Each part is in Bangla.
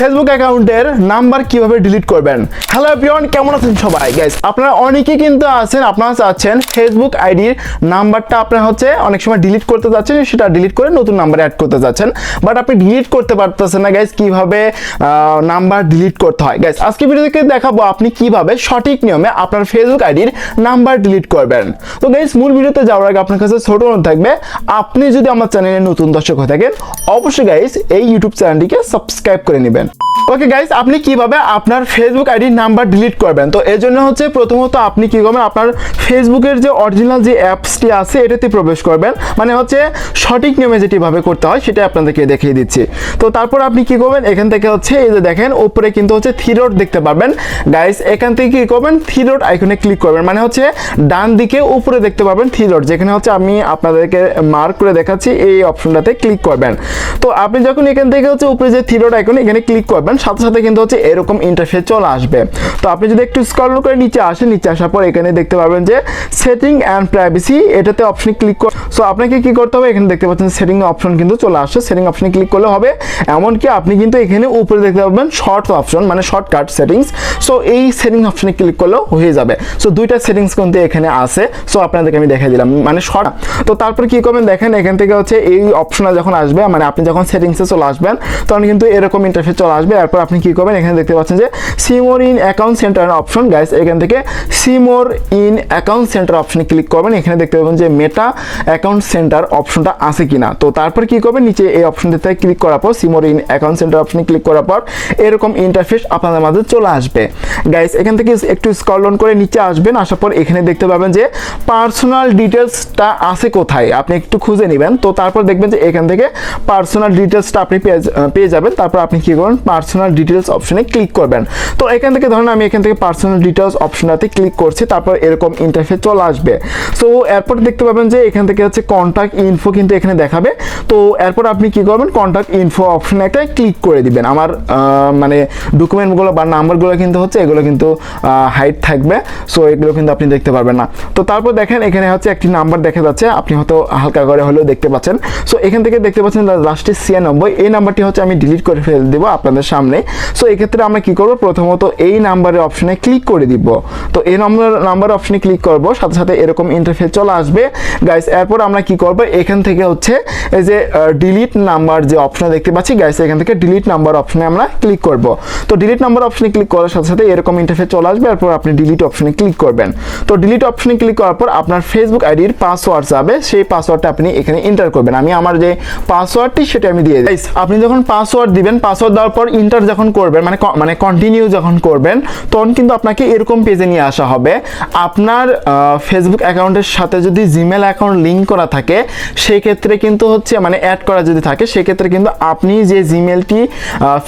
ফেসবুক অ্যাকাউন্টের নাম্বার কীভাবে ডিলিট করবেন? হ্যালো এভরিওয়ান কেমন আছেন সবাই? গাইস আপনারা অনেকেই কিন্তু আছেন, আপনারা চাচ্ছেন ফেসবুক আইডির নাম্বারটা আপনার হচ্ছে অনেক সময় ডিলিট করতে যাচ্ছেন, সেটা ডিলিট করে নতুন নাম্বার অ্যাড করতে যাচ্ছেন। বাট আপনি ডিলিট করতে পারতেছেন না গাইস কীভাবে নাম্বার ডিলিট করতে হয়? গাইস আজকে ভিডিওতে দেখাবো আপনি কীভাবে সঠিক নিয়মে আপনার ফেসবুক আইডির নাম্বার ডিলিট করবেন। তো গাইস মূল ভিডিওতে যাওয়ার আগে আপনার কাছে ছোট অনুরোধ থাকবে, আপনি যদি আমার চ্যানেলে নতুন দর্শক হয়ে থাকেন, অবশ্যই গাইস এই ইউটিউব চ্যানেলটিকে সাবস্ক্রাইব করে নেবেন। ওকে গাইস আপনি কীভাবে আপনার ফেসবুক আইডির নাম্বার ডিলিট করবেন? তো এর জন্য হচ্ছে প্রথমত আপনি কি করবেন? আপনার ফেসবুকের যে অরিজিনাল যে অ্যাপসটি আছে, এটাতে প্রবেশ করবেন। মানে হচ্ছে সঠিক নিয়মে যেটিভাবে করতে হয়, সেটা আপনাদেরকে দেখিয়ে দিচ্ছি। তো তারপর আপনি কি করবেন? এখান থেকে হচ্ছে এই যে দেখেন, উপরে কিন্তু হচ্ছে থিরোড দেখতে পারবেন। গাইস এখান থেকে কি করবেন? থিরোড আইকনে ক্লিক করবেন। মানে হচ্ছে ডান দিকে উপরে দেখতে পাবেন থিরোড যেখানে হচ্ছে আমি আপনাদেরকে মার্ক করে দেখাচ্ছি, এই অপশনটাতে ক্লিক করবেন। তো আপনি যখন এখান থেকে হচ্ছে উপরে যে থিরোড আইকন এখানে ক্লিক করবেন, সাথে সাথে কিন্তু হচ্ছে এরকম ইন্টারফেস চলে আসবে। তো আপনি যদি একটু স্ক্রল করে নিচে আসেন, নিচে আসার পর এখানে দেখতে পাবেন যে সেটিং অ্যান্ড প্রাইভেসি এটাতে অপশনে ক্লিক কর সো আপনাকে কি করতে হবে? এখানে দেখতে পাচ্ছেন সেটিং অপশন কিন্তু চলে আসছে। সেটিং অপশনে ক্লিক করলে হবে। এমনকি আপনি কিন্তু এখানে উপরে দেখতে পাবেন শর্ট অপশন মানে শর্টকাট সেটিংস সো এই সেটিং অপশনে ক্লিক করলেও হয়ে যাবে। সো দুইটা সেটিংস কিন্তু এখানে আছে। সো আপনাদেরকে আমি দেখাই দিলাম। মানে শর্ট তো তারপর কি করবেন? দেখেন এখান থেকে হচ্ছে এই অপশনে যখন আসবে মানে আপনি যখন সেটিংসে চলে আসবেন, তখন কিন্তু এরকম ইন্টারফেস চলে আসবে। এরপর আপনি কি করবেন? এখানে দেখতে পাচ্ছেন যে see more in account center option guys এখান থেকে see more in account center অপশনে ক্লিক করবেন, এখানে দেখতে পাবেন যে মেটা অ্যাকাউন্ট সেন্টার অপশনটা আছে কিনা। তো তারপর কি করবেন? নিচে এই অপশনটিতে ক্লিক করার পর see more in account center অপশনে ক্লিক করার পর, এরকম ইন্টারফেস আপনাদের মাঝে চলে আসবে। গাইস এখান থেকে একটু স্ক্রল ডাউন করে নিচে আসবেন, আসার পর এখানে দেখতে পাবেন যে পার্সোনাল ডিটেলসটা আছে কোথায়? আপনি একটু খুঁজে নেবেন। তো তারপর দেখবেন যে এখান থেকে পার্সোনাল ডিটেলসটা আপনি পেয়ে যাবেন। তারপর আপনি কি করবেন? পার্সোনাল ডিটেলস অপশনে ক্লিক করবেন। তো এখান থেকে ধরুন আমি এখান থেকে পার্সোনাল ডিটেলস অপশনটাতে ক্লিক করছি। তারপর এরকম ইন্টারফেস চলে আসবে। সো এরপর দেখতে পাবেন যে এখান থেকে হচ্ছে কন্ট্যাক্ট ইনফো কিন্তু এখানে দেখাবে। তো, এরপর আপনি কি করবেন? কন্ট্যাক্ট ইনফো অপশনে একটা ক্লিক করে দিবেন। আমার মানে ডকুমেন্টগুলো বা নাম্বারগুলো কিন্তু হচ্ছে এগুলো কিন্তু হাইট থাকবে। সো এগুলো কিন্তু আপনি দেখতে পারবেন না। তো, তারপর দেখেন এখানে হচ্ছে একটি নাম্বার দেখা যাচ্ছে। আপনি হয়তো হালকা করে হলেও দেখতে পাচ্ছেন। সো এখান থেকে দেখতে পাচ্ছেন লাস্টে ছিয়ানব্বই। এই নাম্বারটি হচ্ছে আমি ডিলিট করে ফেলে দেবো আপনাদের সামনে। সো এক্ষেত্রে আমরা কি করব? প্রথমত এই নাম্বারের অপশনে ক্লিক করে দিব। তো, এই নম্বর নাম্বার অপশনে ক্লিক করব, সাথে সাথে এরকম ইন্টারফেস চলে আসবে। গাইস এরপর আমরা কি করব? এখান থেকে হচ্ছে এই যে ডিলিট নাম্বার যে অপশন দেখতে পাচ্ছি গাইস এখান থেকে ডিলিট নাম্বার অপশনে আমরা ক্লিক করব। তো ডিলিট নাম্বার অপশনে ক্লিক করার সাথে সাথে এরকম ইন্টারফেস চলে আসবে, এরপর আপনি ডিলিট অপশনে ক্লিক করবেন। তো ডিলিট অপশনে ক্লিক করার পর আপনার ফেসবুক আইডির পাসওয়ার্ড যাবে, সেই পাসওয়ার্ডটা আপনি এখানে এন্টার করবেন। আমি আমার যে পাসওয়ার্ডটি সেটা আমি দিয়ে দিই। আপনি যখন পাসওয়ার্ড দিবেন পাসওয়ার্ড দেওয়ার পর ইন্টার যখন করবেন মানে মানে কন্টিনিউ যখন করবেন, তখন কিন্তু আপনাকে এরকম পেজে নিয়ে আসা হবে। আপনার ফেসবুক অ্যাকাউন্টের সাথে যদি জিমেল অ্যাকাউন্ট লিঙ্ক করা থাকে সেই ক্ষেত্রে কিন্তু হচ্ছে মানে অ্যাড করা যদি থাকে, সেক্ষেত্রে কিন্তু আপনি যে জিমেলটি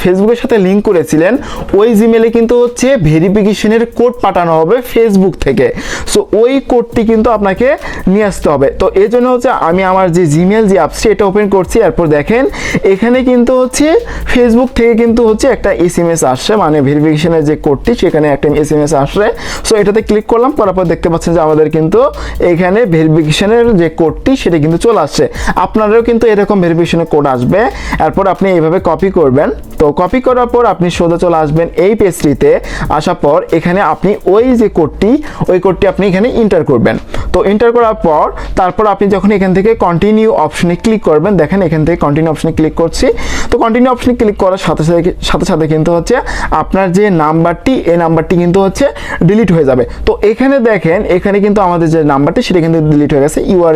ফেসবুকের সাথে লিঙ্ক করেছিলেন, ওই জিমেলে কিন্তু হচ্ছে ভেরিফিকেশনের কোড পাঠানো হবে ফেসবুক থেকে। সো ওই কোডটি কিন্তু আপনাকে নিয়ে আসতে হবে। তো এই জন্য হচ্ছে, আমি আমার যে জিমেল যে অ্যাপসটি এটা ওপেন করছি। এরপর দেখেন, এখানে কিন্তু হচ্ছে ফেসবুক থেকে কিন্তু হচ্ছে একটা এস এম এস আসছে মানে ভেরিফিকেশনের যে কোডটি সেখানে একটা এস এম এস আসছে। সো এটাতে ক্লিক করলাম, করার পর দেখতে পাচ্ছেন যে আমাদের কিন্তু এখানে ভেরিফিকেশনের যে কোডটি সেটা কিন্তু চলে আসছে। আপনারাও কিন্তু এরকম ভেরিফিকেশনের কোড আসবে। এরপর আপনি এইভাবে কপি করবেন। তো কপি করার পর আপনি সোজা চলে আসবেন এই পেজটিতে আসার পর এখানে আপনি ওই যে কোডটি ওই কোডটি আপনি এখানে ইন্টার করবেন। তো ইন্টার করার পর তারপর আপনি যখন এখান থেকে কন্টিনিউ অপশনে ক্লিক করবেন, দেখেন এখান থেকে কন্টিনিউ অপশনে ক্লিক করছি। তো কন্টিনিউ অপশনে ক্লিক করার সাথে সাথে সাথে সাথে কিন্তু হচ্ছে আপনার যে নাম্বারটি এই নাম্বারটি কিন্তু হচ্ছে ডিলিট হয়ে যাবে। তো এখানে দেখেন এখানে কিন্তু আমাদের যে নাম্বারটি, সেটা কিন্তু ডিলিট হয়ে গেছে। You're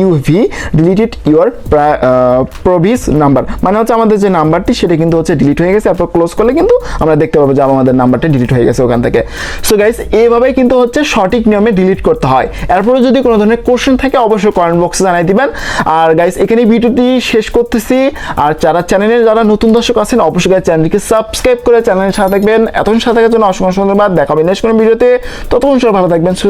you've deleted your previous number মানে হচ্ছে আমাদের যে নাম্বারটি, সেটা কিন্তু হচ্ছে ডিলিট হয়ে গেছে। তারপর ক্লোজ করলে কিন্তু আমরা দেখতে পাবো যে আমাদের নাম্বারটা ডিলিট হয়ে গেছে ওখান থেকে। সো গাইস এইভাবেই কিন্তু হচ্ছে সঠিক নিয়মে ডিলিট করতে হয়। এরপরে যদি কোনো ধরনের কোশ্চেন থাকে, অবশ্যই কমেন্ট বক্সে জানাই দিবেন। আর গাইস এখানে ভিডিওটি শেষ করতেছি। আর যারা চ্যানেলের যারা নতুন দর্শক আছেন, অবশ্যই guys চ্যানেলটিকে সাবস্ক্রাইব করে চ্যানেলের সাথে থাকবেন। এতক্ষণ সাথে থাকার জন্য অসংখ্য ধন্যবাদ। দেখাবেন নেক্সট কোনো ভিডিওতে। ততক্ষণ সবাই ভালো থাকবেন